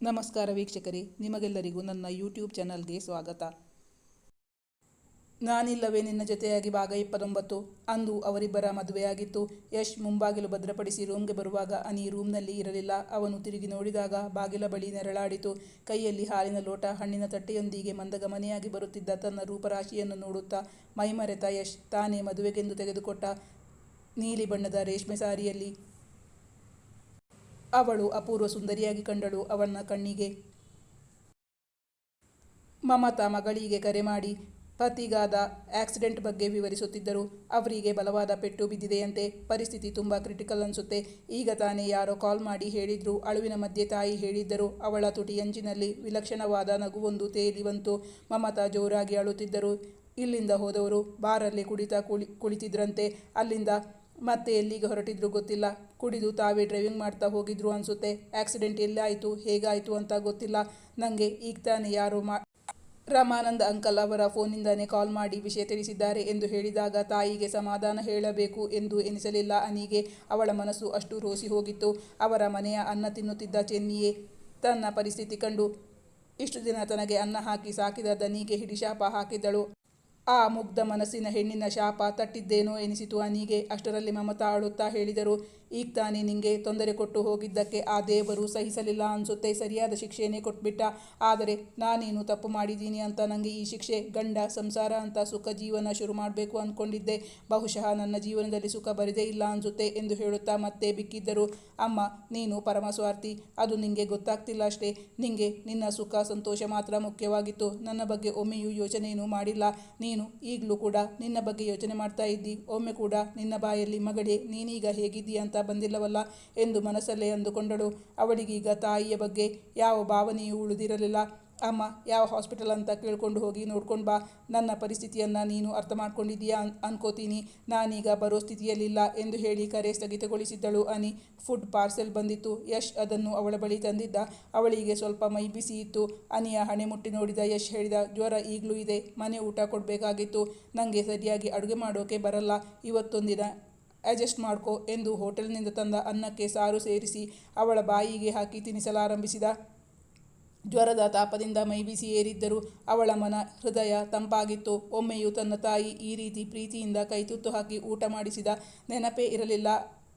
ನಮಸ್ಕಾರ ವೀಕ್ಷಕರೇ, ನಿಮಗೆಲ್ಲರಿಗೂ ನನ್ನ ಯೂಟ್ಯೂಬ್ ಚಾನಲ್ಗೆ ಸ್ವಾಗತ. ನಾನಿಲ್ಲವೇ ನಿನ್ನ ಜೊತೆಯಾಗಿ ಭಾಗ ಇಪ್ಪತ್ತೊಂಬತ್ತು. ಅಂದು ಅವರಿಬ್ಬರ ಮದುವೆಯಾಗಿತ್ತು. ಯಶ್ ಮುಂಬಾಗಿಲು ಭದ್ರಪಡಿಸಿ ರೂಮ್ಗೆ ಬರುವಾಗ ಅನಿ ರೂಮ್ನಲ್ಲಿ ಇರಲಿಲ್ಲ. ಅವನು ತಿರುಗಿ ನೋಡಿದಾಗ ಬಾಗಿಲ ಬಳಿ ನೆರಳಾಡಿತು. ಕೈಯಲ್ಲಿ ಹಾಲಿನ ಲೋಟ, ಹಣ್ಣಿನ ತಟ್ಟೆಯೊಂದಿಗೆ ಮಂದಗಮನೆಯಾಗಿ ಬರುತ್ತಿದ್ದ ತನ್ನ ರೂಪರಾಶಿಯನ್ನು ನೋಡುತ್ತಾ ಮೈಮರೆತ ಯಶ್ ತಾನೇ ಮದುವೆಗೆಂದು ತೆಗೆದುಕೊಟ್ಟ ನೀಲಿ ಬಣ್ಣದ ರೇಷ್ಮೆ ಸಾರಿಯಲ್ಲಿ ಅವಳು ಅಪೂರ್ವ ಸುಂದರಿಯಾಗಿ ಕಂಡಳು ಅವನ ಕಣ್ಣಿಗೆ. ಮಮತಾ ಮಗಳಿಗೆ ಕರೆ ಮಾಡಿ, ಪತಿಗಾದ ಆಕ್ಸಿಡೆಂಟ್ ಬಗ್ಗೆ ವಿವರಿಸುತ್ತಿದ್ದರು. ಅವರಿಗೆ ಬಲವಾದ ಪೆಟ್ಟು ಬಿದ್ದಿದೆಯಂತೆ ಪರಿಸ್ಥಿತಿ ತುಂಬ ಕ್ರಿಟಿಕಲ್ ಅನಿಸುತ್ತೆ. ಈಗ ತಾನೇ ಯಾರೋ ಕಾಲ್ ಮಾಡಿ ಹೇಳಿದ್ರು, ಅಳುವಿನ ಮಧ್ಯೆ ತಾಯಿ ಹೇಳಿದ್ದರು. ಅವಳ ತುಟಿ ಎಂಚಿನಲ್ಲಿ ವಿಲಕ್ಷಣವಾದ ನಗುವೊಂದು ತೇಲಿ ಬಂತು. ಮಮತಾ ಜೋರಾಗಿ ಅಳುತ್ತಿದ್ದರು. ಇಲ್ಲಿಂದ ಹೋದವರು ಬಾರಲ್ಲಿ ಕುಡಿತಾ ಕುಳಿ, ಕುಳಿತಿದ್ರಂತೆ. ಅಲ್ಲಿಂದ ಮತ್ತೆ ಎಲ್ಲಿಗೆ ಹೊರಟಿದ್ರು ಗೊತ್ತಿಲ್ಲ. ಕುಡಿದು ತಾವೇ ಡ್ರೈವಿಂಗ್ ಮಾಡ್ತಾ ಹೋಗಿದ್ರು ಅನಿಸುತ್ತೆ. ಆಕ್ಸಿಡೆಂಟ್ ಎಲ್ಲಾಯಿತು, ಹೇಗಾಯಿತು ಅಂತ ಗೊತ್ತಿಲ್ಲ. ನನಗೆ ಈಗ ತಾನೇ ಯಾರೋ ಮಾ ರಮಾನಂದ ಅಂಕಲ್ ಅವರ ಫೋನಿಂದಾನೇ ಕಾಲ್ ಮಾಡಿ ವಿಷಯ ತಿಳಿಸಿದ್ದಾರೆ ಎಂದು ಹೇಳಿದಾಗ ತಾಯಿಗೆ ಸಮಾಧಾನ ಹೇಳಬೇಕು ಎಂದು ಎನಿಸಲಿಲ್ಲ. ಅನಿಗೆ ಅವಳ ಮನಸ್ಸು ಅಷ್ಟು ರೋಸಿ ಹೋಗಿತ್ತು. ಅವರ ಮನೆಯ ಅನ್ನ ತಿನ್ನುತ್ತಿದ್ದ ಚೆನ್ನಿಯೇ ತನ್ನ ಪರಿಸ್ಥಿತಿ ಕಂಡು ಇಷ್ಟು ದಿನ ತನಗೆ ಅನ್ನ ಹಾಕಿ ಸಾಕಿದ ದನಿಗೆ ಹಿಡಿಶಾಪ ಹಾಕಿದಳು ಆ ಮುಗ್ಧ ಮನಸ್ಸಿನ ಹೆಣ್ಣಿನ ಶಾಪ ತಟ್ಟಿದ್ದೇನೋ ಎನಿಸಿತು ಅನಿಗೆ. ಅಷ್ಟರಲ್ಲಿ ಮಮತಾ ಆಳುತ್ತಾ ಹೇಳಿದರು, ಈಗ ತಾನೇ ನಿಂಗೆ ತೊಂದರೆ ಕೊಟ್ಟು ಹೋಗಿದ್ದಕ್ಕೆ ಆ ದೇವರು ಸಹಿಸಲಿಲ್ಲ ಅನಿಸುತ್ತೆ, ಸರಿಯಾದ ಶಿಕ್ಷೆಯೇ ಕೊಟ್ಬಿಟ್ಟ. ಆದರೆ ನಾನೇನು ತಪ್ಪು ಮಾಡಿದ್ದೀನಿ ಅಂತ ನನಗೆ ಈ ಶಿಕ್ಷೆ, ಗಂಡ, ಸಂಸಾರ ಅಂತ ಸುಖ ಜೀವನ ಶುರು ಮಾಡಬೇಕು ಅಂದ್ಕೊಂಡಿದ್ದೆ ಬಹುಶಃ ನನ್ನ ಜೀವನದಲ್ಲಿ ಸುಖ ಬರದೇ ಇಲ್ಲ ಅನಿಸುತ್ತೆ ಎಂದು ಹೇಳುತ್ತಾ ಮತ್ತೆ ಬಿಕ್ಕಿದ್ದರು. ಅಮ್ಮ, ನೀನು ಪರಮಸ್ವಾರ್ಥಿ, ಅದು ನಿಂಗೆ ಗೊತ್ತಾಗ್ತಿಲ್ಲ ಅಷ್ಟೇ. ನಿಂಗೆ ನಿನ್ನ ಸುಖ, ಸಂತೋಷ ಮಾತ್ರ ಮುಖ್ಯವಾಗಿತ್ತು. ನನ್ನ ಬಗ್ಗೆ ಒಮ್ಮೆಯೂ ಯೋಚನೆಯೂ ಮಾಡಿಲ್ಲ. ನೀನು ಈಗಲೂ ಕೂಡ ನಿನ್ನ ಬಗ್ಗೆ ಯೋಚನೆ ಮಾಡ್ತಾ ಇದ್ದಿ. ಒಮ್ಮೆ ಕೂಡ ನಿನ್ನ ಬಾಯಲ್ಲಿ ಮಗಳೇ ನೀನೀಗ ಹೇಗಿದ್ದೀಯ ಅಂತ ಬಂದಿಲ್ಲವಲ್ಲ ಎಂದು ಮನಸ್ಸಲ್ಲೇ ಅಂದುಕೊಂಡಳು. ಅವಳಿಗೀಗ ತಾಯಿಯ ಬಗ್ಗೆ ಯಾವ ಭಾವನೆಯೂ ಉಳಿದಿರಲಿಲ್ಲ. ಅಮ್ಮ, ಯಾವ ಹಾಸ್ಪಿಟಲ್ ಅಂತ ಕೇಳ್ಕೊಂಡು ಹೋಗಿ ನೋಡ್ಕೊಂಡು ಬಾ. ನನ್ನ ಪರಿಸ್ಥಿತಿಯನ್ನು ನೀನು ಅರ್ಥ ಮಾಡ್ಕೊಂಡಿದ್ದೀಯಾ ಅನ್, ಅನ್ಕೋತೀನಿ. ನಾನೀಗ ಬರೋ ಸ್ಥಿತಿಯಲ್ಲಿಲ್ಲ ಎಂದು ಹೇಳಿ ಕರೆ ಸ್ಥಗಿತಗೊಳಿಸಿದ್ದಳು ಅನಿ. ಫುಡ್ ಪಾರ್ಸೆಲ್ ಬಂದಿತ್ತು. ಯಶ್ ಅದನ್ನು ಅವಳ ಬಳಿ ತಂದಿದ್ದ. ಅವಳಿಗೆ ಸ್ವಲ್ಪ ಮೈ ಬಿಸಿ ಇತ್ತು. ಅನಿಯ ಹಣೆ ಮುಟ್ಟಿ ನೋಡಿದ ಯಶ್ ಹೇಳಿದ, ಜ್ವರ ಈಗಲೂ ಇದೆ. ಮನೆ ಊಟ ಕೊಡಬೇಕಾಗಿತ್ತು. ನನಗೆ ಸರಿಯಾಗಿ ಅಡುಗೆ ಮಾಡೋಕೆ ಬರಲ್ಲ. ಇವತ್ತೊಂದಿನ ಅಡ್ಜಸ್ಟ್ ಮಾಡ್ಕೋ ಎಂದು ಹೋಟೆಲ್ನಿಂದ ತಂದ ಅನ್ನಕ್ಕೆ ಸಾರು ಸೇರಿಸಿ ಅವಳ ಬಾಯಿಗೆ ಹಾಕಿ ತಿನ್ನಿಸಲಾರಂಭಿಸಿದ ಜ್ವರದ ತಾಪದಿಂದ ಮೈಬಿಸಿ ಏರಿದ್ದರೂ ಅವಳ ಮನ ಹೃದಯ ತಂಪಾಗಿತ್ತು. ಒಮ್ಮೆಯೂ ತನ್ನ ತಾಯಿ ಈ ರೀತಿ ಪ್ರೀತಿಯಿಂದ ಕೈತುತ್ತು ಹಾಕಿ ಊಟ ಮಾಡಿಸಿದ ನೆನಪೇ ಇರಲಿಲ್ಲ.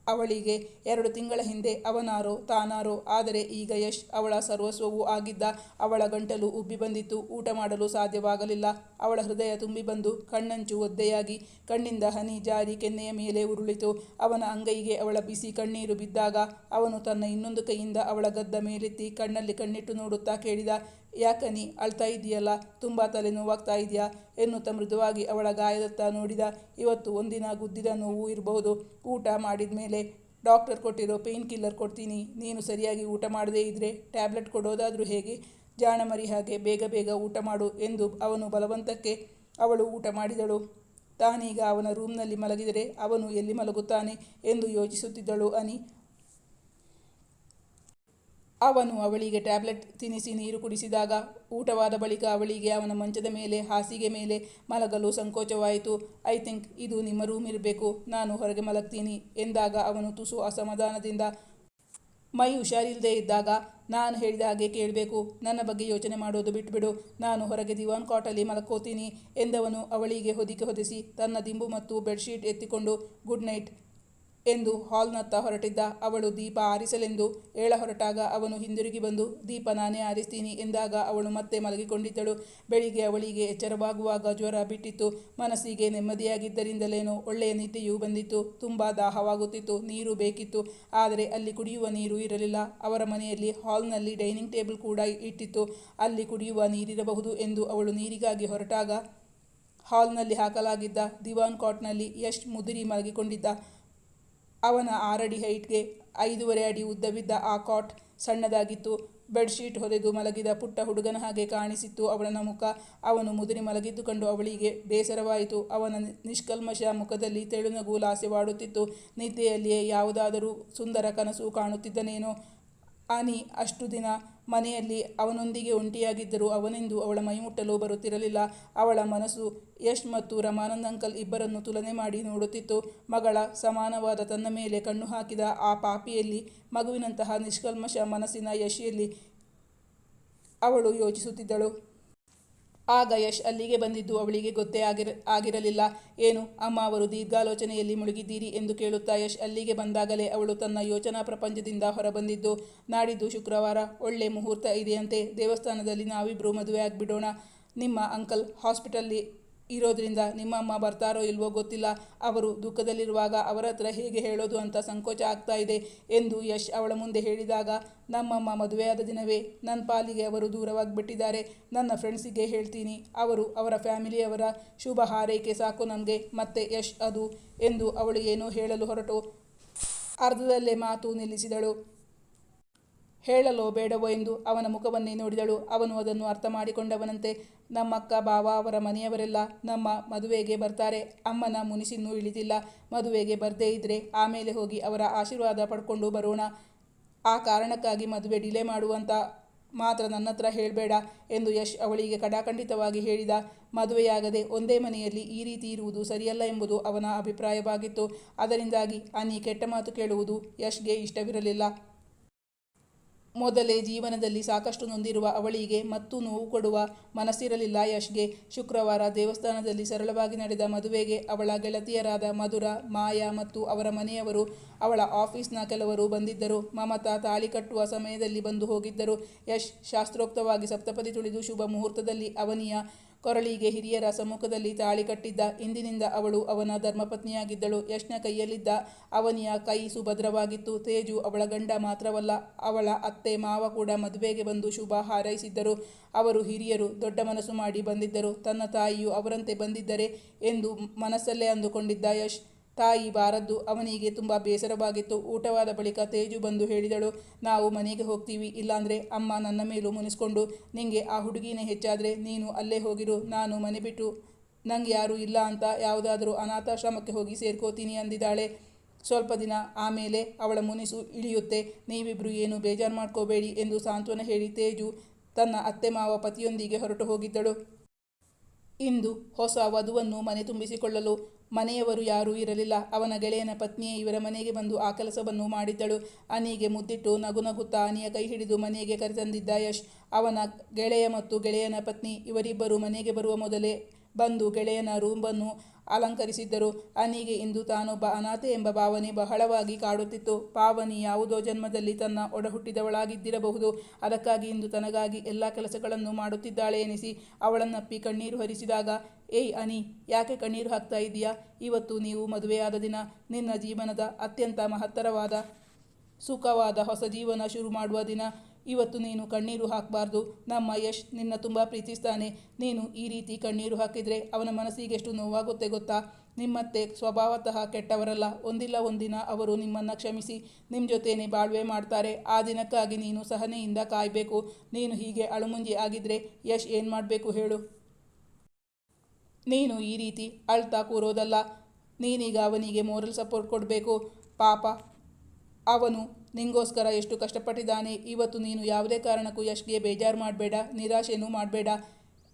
ಅವಳಿಗೆ ಎರಡು ತಿಂಗಳ ಹಿಂದೆ ಅವನಾರೋ ತಾನಾರೋ, ಆದರೆ ಈಗ ಯಶ್ ಅವಳ ಸರ್ವಸ್ವವೂ ಆಗಿದ್ದ ಅವಳ ಗಂಟಲು ಉಬ್ಬಿ ಬಂದಿತ್ತು. ಊಟ ಮಾಡಲು ಸಾಧ್ಯವಾಗಲಿಲ್ಲ. ಅವಳ ಹೃದಯ ತುಂಬಿ ಬಂದು ಕಣ್ಣಂಚು ಒದ್ದೆಯಾಗಿ ಕಣ್ಣಿಂದ ಹನಿ ಜಾರಿ ಕೆನ್ನೆಯ ಮೇಲೆ ಉರುಳಿತು. ಅವನ ಅಂಗೈಗೆ ಅವಳ ಬಿಸಿ ಕಣ್ಣೀರು ಬಿದ್ದಾಗ ಅವನು ತನ್ನ ಇನ್ನೊಂದು ಕೈಯಿಂದ ಅವಳ ಗದ್ದ ಮೇಲೆತ್ತಿ ಕಣ್ಣಲ್ಲಿ ಕಣ್ಣಿಟ್ಟು ನೋಡುತ್ತಾ ಕೇಳಿದ ಯಾಕನಿ ಅಳ್ತಾ ಇದೆಯಲ್ಲ? ತುಂಬ ತಲೆನೋವಾಗ್ತಾ ಇದೆಯಾ? ಎನ್ನುತ್ತಾ ಮೃದುವಾಗಿ ಅವಳ ಗಾಯದತ್ತ ನೋಡಿದ ಇವತ್ತು ಒಂದಿನ ಗುದ್ದಿದ ನೋವು ಇರಬಹುದು. ಊಟ ಮಾಡಿದ ಮೇಲೆ ಡಾಕ್ಟರ್ ಕೊಟ್ಟಿರೋ ಪೇಯ್ನ್ ಕಿಲ್ಲರ್ ಕೊಡ್ತೀನಿ. ನೀನು ಸರಿಯಾಗಿ ಊಟ ಮಾಡದೇ ಇದ್ದರೆ ಟ್ಯಾಬ್ಲೆಟ್ ಕೊಡೋದಾದರೂ ಹೇಗೆ? ಜಾಣಮರಿ ಹಾಗೆ ಬೇಗ ಬೇಗ ಊಟ ಮಾಡು ಎಂದು ಅವನು ಬಲವಂತಕ್ಕೆ ಅವಳು ಊಟ ಮಾಡಿದಳು. ತಾನೀಗ ಅವನ ರೂಮ್ನಲ್ಲಿ ಮಲಗಿದರೆ ಅವನು ಎಲ್ಲಿ ಮಲಗುತ್ತಾನೆ ಎಂದು ಯೋಚಿಸುತ್ತಿದ್ದಳು ಅನಿ. ಅವನು ಅವಳಿಗೆ ಟ್ಯಾಬ್ಲೆಟ್ ತಿನ್ನಿಸಿ ನೀರು ಕುಡಿಸಿದಾಗ ಊಟವಾದ ಬಳಿಕ ಅವಳಿಗೆ ಅವನ ಮಂಚದ ಮೇಲೆ, ಹಾಸಿಗೆ ಮೇಲೆ ಮಲಗಲು ಸಂಕೋಚವಾಯಿತು. ಐ ಥಿಂಕ್ ಇದು ನಿಮ್ಮ ರೂಮ್ ಇರಬೇಕು, ನಾನು ಹೊರಗೆ ಮಲಗ್ತೀನಿ ಎಂದಾಗ ಅವನು ತುಸು ಅಸಮಾಧಾನದಿಂದ, ಮೈ ಹುಷಾರಿಲ್ಲದೆ ಇದ್ದಾಗ ನಾನು ಹೇಳಿದ ಹಾಗೆ ಕೇಳಬೇಕು, ನನ್ನ ಬಗ್ಗೆ ಯೋಚನೆ ಮಾಡೋದು ಬಿಟ್ಬಿಡು, ನಾನು ಹೊರಗೆ ದಿವಾನ್ ಕಾಟಲ್ಲಿ ಮಲಕ್ಕೋತೀನಿ ಎಂದವನು ಅವಳಿಗೆ ಹೊದಿಕೆ ಹೊದಿಸಿ, ತನ್ನ ದಿಂಬು ಮತ್ತು ಬೆಡ್ಶೀಟ್ ಎತ್ತಿಕೊಂಡು, ಗುಡ್ ನೈಟ್ ಎಂದು ಹಾಲ್ನತ್ತ ಹೊರಟಿದ್ದ ಅವಳು ದೀಪ ಆರಿಸಲೆಂದು ಏಳ ಹೊರಟಾಗ ಅವನು ಹಿಂದಿರುಗಿ ಬಂದು, ದೀಪ ನಾನೇ ಆರಿಸ್ತೀನಿ ಎಂದಾಗ ಅವಳು ಮತ್ತೆ ಮಲಗಿಕೊಂಡಿದ್ದಳು. ಬೆಳಿಗ್ಗೆ ಅವಳಿಗೆ ಎಚ್ಚರವಾಗುವಾಗ ಜ್ವರ ಬಿಟ್ಟಿತ್ತು. ಮನಸ್ಸಿಗೆ ನೆಮ್ಮದಿಯಾಗಿದ್ದರಿಂದಲೇನೋ ಒಳ್ಳೆಯ ನಿದ್ದೆಯೂ ಬಂದಿತ್ತು. ತುಂಬ ದಾಹವಾಗುತ್ತಿತ್ತು. ನೀರು ಬೇಕಿತ್ತು. ಆದರೆ ಅಲ್ಲಿ ಕುಡಿಯುವ ನೀರು ಇರಲಿಲ್ಲ. ಅವರ ಮನೆಯಲ್ಲಿ ಹಾಲ್ನಲ್ಲಿ ಡೈನಿಂಗ್ ಟೇಬಲ್ ಕೂಡ ಇಟ್ಟಿತ್ತು. ಅಲ್ಲಿ ಕುಡಿಯುವ ನೀರಿರಬಹುದು ಎಂದು ಅವಳು ನೀರಿಗಾಗಿ ಹೊರಟಾಗ ಹಾಲ್ನಲ್ಲಿ ಹಾಕಲಾಗಿದ್ದ ದಿವಾನ್ ಕಾಟ್ನಲ್ಲಿ ಯಶ್ ಮುದುರಿ ಮಲಗಿಕೊಂಡಿದ್ದ. ಅವನ ಆರಡಿ ಹೈಟ್ಗೆ ಐದೂವರೆ ಅಡಿ ಉದ್ದವಿದ್ದ ಆ ಕಾಟ್ ಸಣ್ಣದಾಗಿತ್ತು. ಬೆಡ್ಶೀಟ್ ಹೊದೆದು ಮಲಗಿದ ಪುಟ್ಟ ಹುಡುಗನ ಹಾಗೆ ಕಾಣಿಸಿತ್ತು ಅವಳನ ಮುಖ. ಅವನು ಮುದುರಿ ಮಲಗಿದ್ದು ಕಂಡು ಅವಳಿಗೆ ಬೇಸರವಾಯಿತು. ಅವನ ನಿಷ್ಕಲ್ಮಶ ಮುಖದಲ್ಲಿ ತೆಳುನಗು ಲಾಸ್ಯವಾಡುತ್ತಿತ್ತು ನಿದ್ದೆಯಲ್ಲಿಯೇ ಯಾವುದಾದರೂ ಸುಂದರ ಕನಸು ಕಾಣುತ್ತಿದ್ದನೇನೋ ಆನಿ, ಅಷ್ಟು ದಿನ ಮನೆಯಲ್ಲಿ ಅವನೊಂದಿಗೆ ಒಂಟಿಯಾಗಿದ್ದರೂ ಅವನೆಂದು ಅವಳ ಮೈಮುಟ್ಟಲು ಬರುತ್ತಿರಲಿಲ್ಲ. ಅವಳ ಮನಸ್ಸು ಯಶ್ ಮತ್ತು ರಮಾನಂದ್ ಅಂಕಲ್ ಇಬ್ಬರನ್ನು ತುಲನೆ ಮಾಡಿ ನೋಡುತ್ತಿತ್ತು. ಮಗಳ ಸಮಾನವಾದ ತನ್ನ ಮೇಲೆ ಕಣ್ಣು ಹಾಕಿದ ಆ ಪಾಪಿಯಲ್ಲಿ ಮಗುವಿನಂತಹ ನಿಷ್ಕಲ್ಮಶ ಮನಸ್ಸಿನ ಯಶಿಯಲ್ಲಿ ಅವಳು ಯೋಚಿಸುತ್ತಿದ್ದಳು. ಆಗ ಯಶ್ ಅಲ್ಲಿಗೆ ಬಂದಿದ್ದು, ಅವಳಿಗೆ ಗೊತ್ತೇ ಆಗಿರ, ಆಗಿರಲಿಲ್ಲ. ಏನು, ಅಮ್ಮ ಅವರು ದೀರ್ಘಾಲೋಚನೆಯಲ್ಲಿ ಮುಳುಗಿದ್ದೀರಿ ಎಂದು ಕೇಳುತ್ತಾ ಯಶ್ ಅಲ್ಲಿಗೆ ಬಂದಾಗಲೇ ಅವಳು ತನ್ನ ಯೋಚನಾ ಪ್ರಪಂಚದಿಂದ ಹೊರಬಂದಿದ್ದು, ನಾಡಿದ್ದು ಶುಕ್ರವಾರ ಒಳ್ಳೆ ಮುಹೂರ್ತ ಇದೆಯಂತೆ. ದೇವಸ್ಥಾನದಲ್ಲಿ ನಾವಿಬ್ಬರು ಮದುವೆ ಆಗಿಬಿಡೋಣ. ನಿಮ್ಮ ಅಂಕಲ್ ಹಾಸ್ಪಿಟಲ್ಲಿ ಇರೋದ್ರಿಂದ ನಿಮ್ಮ ಅಮ್ಮ ಬರ್ತಾರೋ ಇಲ್ವೋ ಗೊತ್ತಿಲ್ಲ. ಅವರು ದುಃಖದಲ್ಲಿರುವಾಗ ಅವರ ಹತ್ರ ಹೇಗೆ ಹೇಳೋದು ಅಂತ ಸಂಕೋಚ ಆಗ್ತಾ ಇದೆ ಎಂದು ಯಶ್ ಅವಳ ಮುಂದೆ ಹೇಳಿದಾಗ, ನಮ್ಮಮ್ಮ ಮದುವೆಯಾದ ದಿನವೇ ನನ್ನ ಪಾಲಿಗೆ ಅವರು ದೂರವಾಗಿಬಿಟ್ಟಿದ್ದಾರೆ. ನನ್ನ ಫ್ರೆಂಡ್ಸಿಗೆ ಹೇಳ್ತೀನಿ, ಅವರು ಅವರ ಫ್ಯಾಮಿಲಿಯವರ ಶುಭ ಹಾರೈಕೆ ಸಾಕು ನಮಗೆ, ಮತ್ತೆ ಯಶ್ ಅದು ಎಂದು ಅವಳು ಏನೋ ಹೇಳಲು ಹೊರಟು. ಅರ್ಧದಲ್ಲೇ ಮಾತು ನಿಲ್ಲಿಸಿದಳು. ಹೇಳಲೋ ಬೇಡವೋ ಎಂದು ಅವನ ಮುಖವನ್ನೇ ನೋಡಿದಳು. ಅವನು ಅದನ್ನು ಅರ್ಥ ಮಾಡಿಕೊಂಡವನಂತೆ ನಮ್ಮಕ್ಕ ಬಾವ ಅವರ ಮನೆಯವರೆಲ್ಲ ನಮ್ಮ ಮದುವೆಗೆ ಬರ್ತಾರೆ. ಅಮ್ಮನ ಮುನಿಸಿನ್ನೂ ಇಳಿದಿಲ್ಲ. ಮದುವೆಗೆ ಬರದೇ ಇದ್ದರೆ ಆಮೇಲೆ ಹೋಗಿ ಅವರ ಆಶೀರ್ವಾದ ಪಡ್ಕೊಂಡು ಬರೋಣ. ಆ ಕಾರಣಕ್ಕಾಗಿ ಮದುವೆ ಡಿಲೇ ಮಾಡುವಂತ ಮಾತ್ರ ನನ್ನ ಹತ್ರ ಹೇಳಬೇಡ ಎಂದು ಯಶ್ ಅವಳಿಗೆ ಕಡಾಖಂಡಿತವಾಗಿ ಹೇಳಿದ. ಮದುವೆಯಾಗದೆ ಒಂದೇ ಮನೆಯಲ್ಲಿ ಈ ರೀತಿ ಇರುವುದು ಸರಿಯಲ್ಲ ಎಂಬುದು ಅವನ ಅಭಿಪ್ರಾಯವಾಗಿತ್ತು. ಅದರಿಂದಾಗಿ ಅನಿ ಕೆಟ್ಟ ಮಾತು ಕೇಳುವುದು ಯಶ್ಗೆ ಇಷ್ಟವಿರಲಿಲ್ಲ. ಮೊದಲೇ ಜೀವನದಲ್ಲಿ ಸಾಕಷ್ಟು ನೊಂದಿರುವ ಅವಳಿಗೆ ಮತ್ತು ನೋವು ಕೊಡುವ ಮನಸ್ಸಿರಲಿಲ್ಲ ಯಶ್ಗೆ. ಶುಕ್ರವಾರ ದೇವಸ್ಥಾನದಲ್ಲಿ ಸರಳವಾಗಿ ನಡೆದ ಮದುವೆಗೆ ಅವಳ ಗೆಳತಿಯರಾದ ಮಧುರ, ಮಾಯಾ ಮತ್ತು ಅವರ ಮನೆಯವರು ಅವಳ ಆಫೀಸ್ನ ಕೆಲವರು ಬಂದಿದ್ದರು. ಮಮತಾ ತಾಳಿ ಕಟ್ಟುವ ಸಮಯದಲ್ಲಿ ಬಂದು ಹೋಗಿದ್ದರು. ಯಶ್ ಶಾಸ್ತ್ರೋಕ್ತವಾಗಿ ಸಪ್ತಪದಿ ತುಳಿದು ಶುಭ ಮುಹೂರ್ತದಲ್ಲಿ ಅವನಿಯ ಕೊರಳಿಗೆ ಹಿರಿಯರ ಸಮ್ಮುಖದಲ್ಲಿ ತಾಳಿ ಕಟ್ಟಿದ್ದ. ಇಂದಿನಿಂದ ಅವಳು ಅವನ ಧರ್ಮಪತ್ನಿಯಾಗಿದ್ದಳು. ಯಶ್ನ ಕೈಯಲ್ಲಿದ್ದ ಅವನಿಯ ಕೈ ಸುಭದ್ರವಾಗಿತ್ತು. ತೇಜು ಅವಳ ಗಂಡ ಮಾತ್ರವಲ್ಲ, ಅವಳ ಅತ್ತೆ ಮಾವ ಕೂಡ ಮದುವೆಗೆ ಬಂದು ಶುಭ ಹಾರೈಸಿದ್ದರು. ಅವರು ಹಿರಿಯರು, ದೊಡ್ಡ ಮನಸ್ಸು ಮಾಡಿ ಬಂದಿದ್ದರು. ತನ್ನ ತಾಯಿಯು ಅವರಂತೆ ಬಂದಿದ್ದರೆ ಎಂದು ಮನಸ್ಸಲ್ಲೇ ಅಂದುಕೊಂಡಿದ್ದ ಯಶ್. ತಾಯಿ ಬಾರದ್ದು ಅವನಿಗೆ ತುಂಬ ಬೇಸರವಾಗಿತ್ತು. ಊಟವಾದ ಬಳಿಕ ತೇಜು ಬಂದು ಹೇಳಿದಳು, ನಾವು ಮನೆಗೆ ಹೋಗ್ತೀವಿ. ಇಲ್ಲಾಂದರೆ ಅಮ್ಮ ನನ್ನ ಮೇಲೂ ಮುನಿಸ್ಕೊಂಡು, ನಿಂಗೆ ಆ ಹುಡುಗಿನೇ ಹೆಚ್ಚಾದರೆ ನೀನು ಅಲ್ಲೇ ಹೋಗಿರು, ನಾನು ಮನೆ ಬಿಟ್ಟು ನಂಗೆ ಯಾರು ಇಲ್ಲ ಅಂತ ಯಾವುದಾದರೂ ಅನಾಥಾಶ್ರಮಕ್ಕೆ ಹೋಗಿ ಸೇರ್ಕೋತೀನಿ ಅಂದಿದ್ದಾಳೆ. ಸ್ವಲ್ಪ ದಿನ ಆಮೇಲೆ ಅವಳ ಮುನಿಸು ಇಳಿಯುತ್ತೆ. ನೀವಿಬ್ಬರು ಏನು ಬೇಜಾರು ಮಾಡ್ಕೋಬೇಡಿ ಎಂದು ಸಾಂತ್ವನ ಹೇಳಿ ತೇಜು ತನ್ನ ಅತ್ತೆ ಮಾವ ಪತಿಯೊಂದಿಗೆ ಹೊರಟು ಹೋಗಿದ್ದಳು. ಇಂದು ಹೊಸ ವಧುವನ್ನು ಮನೆ ತುಂಬಿಸಿಕೊಳ್ಳಲು ಮನೆಯವರು ಯಾರೂ ಇರಲಿಲ್ಲ. ಅವನ ಗೆಳೆಯನ ಪತ್ನಿಯೇ ಇವರ ಮನೆಗೆ ಬಂದು ಆ ಕೆಲಸವನ್ನು ಮಾಡಿದ್ದಳು. ಅನಿಗೆ ಮುದ್ದಿಟ್ಟು ನಗು ನಗುತ್ತಾ ಅನಿಯ ಕೈ ಹಿಡಿದು ಮನೆಗೆ ಕರೆತಂದಿದ್ದ ಯಶ್, ಅವನ ಗೆಳೆಯ ಮತ್ತು ಗೆಳೆಯನ ಪತ್ನಿ ಇವರಿಬ್ಬರು ಮನೆಗೆ ಬರುವ ಮೊದಲೇ ಬಂದು ಗೆಳೆಯನ ರೂಮನ್ನು ಅಲಂಕರಿಸಿದ್ದರು. ಅನಿಗೆ ಇಂದು ತಾನೊಬ್ಬ ಅನಾಥೆ ಎಂಬ ಭಾವನೆ ಬಹಳವಾಗಿ ಕಾಡುತ್ತಿತ್ತು. ಪಾವನಿ ಯಾವುದೋ ಜನ್ಮದಲ್ಲಿ ತನ್ನ ಒಡಹುಟ್ಟಿದವಳಾಗಿದ್ದಿರಬಹುದು. ಅದಕ್ಕಾಗಿ ಇಂದು ತನಗಾಗಿ ಎಲ್ಲ ಕೆಲಸಗಳನ್ನು ಮಾಡುತ್ತಿದ್ದಾಳೆ ಎನಿಸಿ ಅವಳನ್ನಪ್ಪಿ ಕಣ್ಣೀರು ಹರಿಸಿದಾಗ, ಏಯ್ ಅನಿ, ಯಾಕೆ ಕಣ್ಣೀರು ಹಾಕ್ತಾ ಇದೀಯಾ ಇವತ್ತು ನೀವು ಮದುವೆಯಾದ ದಿನ ನಿನ್ನ ಜೀವನದ ಅತ್ಯಂತ ಮಹತ್ತರವಾದ, ಸುಖವಾದ ಹೊಸ ಜೀವನ ಶುರು ಮಾಡುವ ದಿನ. ಇವತ್ತು ನೀನು ಕಣ್ಣೀರು ಹಾಕಬಾರ್ದು. ನಮ್ಮ ಯಶ್ ನಿನ್ನ ತುಂಬ ಪ್ರೀತಿಸ್ತಾನೆ. ನೀನು ಈ ರೀತಿ ಕಣ್ಣೀರು ಹಾಕಿದರೆ ಅವನ ಮನಸ್ಸಿಗೆ ಎಷ್ಟು ನೋವಾಗುತ್ತೆ ಗೊತ್ತಾ? ನಿಮ್ಮತ್ತೆ ಸ್ವಭಾವತಃ ಕೆಟ್ಟವರಲ್ಲ. ಒಂದಿಲ್ಲ ಒಂದಿನ ಅವರು ನಿಮ್ಮನ್ನು ಕ್ಷಮಿಸಿ. ನಿಮ್ಮ ಜೊತೆಯೇ ಬಾಳ್ವೆ ಮಾಡ್ತಾರೆ. ಆ ದಿನಕ್ಕಾಗಿ ನೀನು ಸಹನೆಯಿಂದ ಕಾಯಬೇಕು. ನೀನು ಹೀಗೆ ಅಳುಮುಂಜಿ ಆಗಿದ್ರೆ ಯಶ್ ಏನು ಮಾಡಬೇಕು ಹೇಳು? ನೀನು ಈ ರೀತಿ ಅಳ್ತಾ ಕೂರೋದಲ್ಲ. ನೀನೀಗ ಅವನಿಗೆ ಮೋರಲ್ ಸಪೋರ್ಟ್ ಕೊಡಬೇಕು. ಪಾಪ ಅವನು, ನಿಂಗೋಸ್ಕರ ಎಷ್ಟು ಕಷ್ಟಪಟ್ಟಿದ್ದಾನೆ, ಇವತ್ತು ನೀನು ಯಾವುದೇ ಕಾರಣಕ್ಕೂ ಯಶ್ಗೆ ಬೇಜಾರು ಮಾಡಬೇಡ, ನಿರಾಶೆನೂ ಮಾಡಬೇಡ,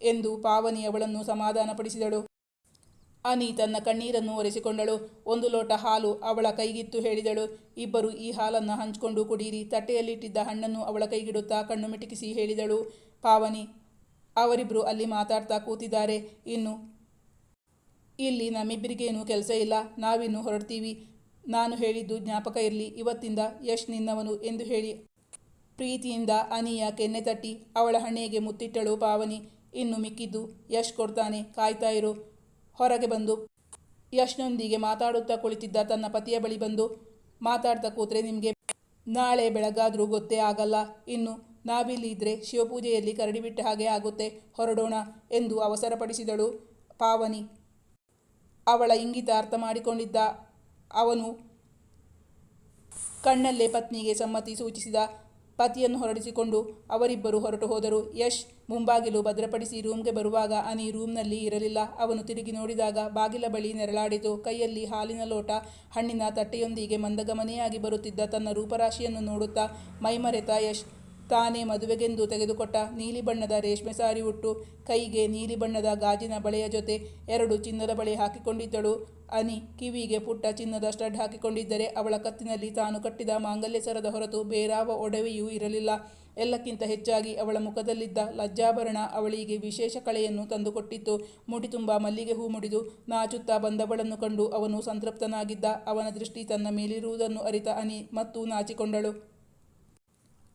ಎಂದು ಪಾವನಿ ಅವಳನ್ನು ಸಮಾಧಾನಪಡಿಸಿದಳು. ಅನಿ ತನ್ನ ಕಣ್ಣೀರನ್ನು ಒರೆಸಿಕೊಂಡಳು. ಒಂದು ಲೋಟ ಹಾಲು ಅವಳ ಕೈಗಿತ್ತು ಹೇಳಿದಳು. ಇಬ್ಬರು ಈ ಹಾಲನ್ನು ಹಂಚಿಕೊಂಡು ಕುಡಿಯಿರಿ ತಟ್ಟೆಯಲ್ಲಿಟ್ಟಿದ್ದ ಹಣ್ಣನ್ನು ಅವಳ ಕೈಗಿಡುತ್ತಾ ಕಣ್ಣು ಮಿಟುಕಿಸಿ ಹೇಳಿದಳು. ಪಾವನಿ ಅವರಿಬ್ಬರು ಅಲ್ಲಿ ಮಾತಾಡ್ತಾ ಕೂತಿದ್ದಾರೆ. ಇನ್ನು, ಇಲ್ಲಿ ನಮ್ಮಿಬ್ಬರಿಗೇನು ಕೆಲಸ ಇಲ್ಲ. ನಾವಿನ್ನು ಹೊರಡ್ತೀವಿ. ನಾನು ಹೇಳಿದ್ದು ಜ್ಞಾಪಕ ಇರಲಿ, ಇವತ್ತಿಂದ ಯಶ್ ನಿನ್ನವನು ಎಂದು ಹೇಳಿ. ಪ್ರೀತಿಯಿಂದ ಅನಿಯ ಕೆನ್ನೆ ತಟ್ಟಿ ಅವಳ ಹಣೆಗೆ ಮುತ್ತಿಟ್ಟಳು ಪಾವನಿ. ಇನ್ನು ಮಿಕ್ಕಿದ್ದು, ಯಶ್ ಕೊಡ್ತಾನೆ, ಕಾಯ್ತಾ ಇರು. ಹೊರಗೆ ಬಂದು. ಯಶ್ನೊಂದಿಗೆ ಮಾತಾಡುತ್ತಾ ಕುಳಿತಿದ್ದ ತನ್ನ ಪತಿಯ ಬಳಿ ಬಂದು, ಮಾತಾಡ್ತಾ ಕೂತ್ರೆ ನಿಮಗೆ ನಾಳೆ ಬೆಳಗಾದರೂ ಗೊತ್ತೇ ಆಗಲ್ಲ. ಇನ್ನು ನಾವಿಲ್ಲಿ ಇದ್ದರೆ ಶಿವಪೂಜೆಯಲ್ಲಿ ಕರಡಿಬಿಟ್ಟ ಹಾಗೆ ಆಗುತ್ತೆ, ಹೊರಡೋಣ ಎಂದು ಅವಸರಪಡಿಸಿದಳು ಪಾವನಿ. ಅವಳ ಇಂಗಿತ ಅರ್ಥ ಮಾಡಿಕೊಂಡಿದ್ದ ಅವನು ಕಣ್ಣಲ್ಲೇ ಪತ್ನಿಗೆ ಸಮ್ಮತಿ ಸೂಚಿಸಿದ ಪತಿಯನ್ನು ಹೊರಡಿಸಿಕೊಂಡು ಅವರಿಬ್ಬರು ಹೊರಟು ಹೋದರು. ಯಶ್ ಮುಂಬಾಗಿಲು ಭದ್ರಪಡಿಸಿ ರೂಮ್ಗೆ ಬರುವಾಗ ಅನಿ ರೂಮ್ನಲ್ಲಿ ಇರಲಿಲ್ಲ. ಅವನು ತಿರುಗಿ ನೋಡಿದಾಗ ಬಾಗಿಲ ಬಳಿ ನೆರಳಾಡಿತು. ಕೈಯಲ್ಲಿ ಹಾಲಿನ ಲೋಟ, ಹಣ್ಣಿನ ತಟ್ಟೆಯೊಂದಿಗೆ ಮಂದಗಮನೆಯಾಗಿ ಬರುತ್ತಿದ್ದ ತನ್ನ ರೂಪರಾಶಿಯನ್ನು ನೋಡುತ್ತಾ ಮೈಮರೆತ ಯಶ್ ತಾನೇ ಮದುವೆಗೆಂದು ತೆಗೆದುಕೊಟ್ಟ ನೀಲಿ ಬಣ್ಣದ ರೇಷ್ಮೆ ಸಾರಿ ಉಟ್ಟು ಕೈಗೆ ನೀಲಿ ಬಣ್ಣದ ಗಾಜಿನ ಬಳೆಯ ಜೊತೆ ಎರಡು ಚಿನ್ನದ ಬಳೆ ಹಾಕಿಕೊಂಡಿದ್ದಳು. ಅನಿ ಕಿವಿಗೆ ಪುಟ್ಟ ಚಿನ್ನದ ಸ್ಟಡ್ ಹಾಕಿಕೊಂಡಿದ್ದರೆ ಅವಳ ಕತ್ತಿನಲ್ಲಿ ತಾನು ಕಟ್ಟಿದ ಮಾಂಗಲ್ಯ ಸರದ ಹೊರತು ಬೇರಾವ ಒಡವೆಯೂ ಇರಲಿಲ್ಲ. ಎಲ್ಲಕ್ಕಿಂತ ಹೆಚ್ಚಾಗಿ ಅವಳ ಮುಖದಲ್ಲಿದ್ದ ಲಜ್ಜಾಭರಣ ಅವಳಿಗೆ ವಿಶೇಷ ಕಳೆಯನ್ನು ತಂದುಕೊಟ್ಟಿತ್ತು. ಮುಡಿ ತುಂಬ ಮಲ್ಲಿಗೆ ಹೂ ಮುಡಿದು ನಾಚುತ್ತಾ ಬಂದವಳನ್ನು ಕಂಡು ಅವನು ಸಂತೃಪ್ತನಾಗಿದ್ದ. ಅವನ ದೃಷ್ಟಿ ತನ್ನ ಮೇಲಿರುವುದನ್ನು ಅರಿತ ಅನಿ ಮತ್ತು ನಾಚಿಕೊಂಡಳು.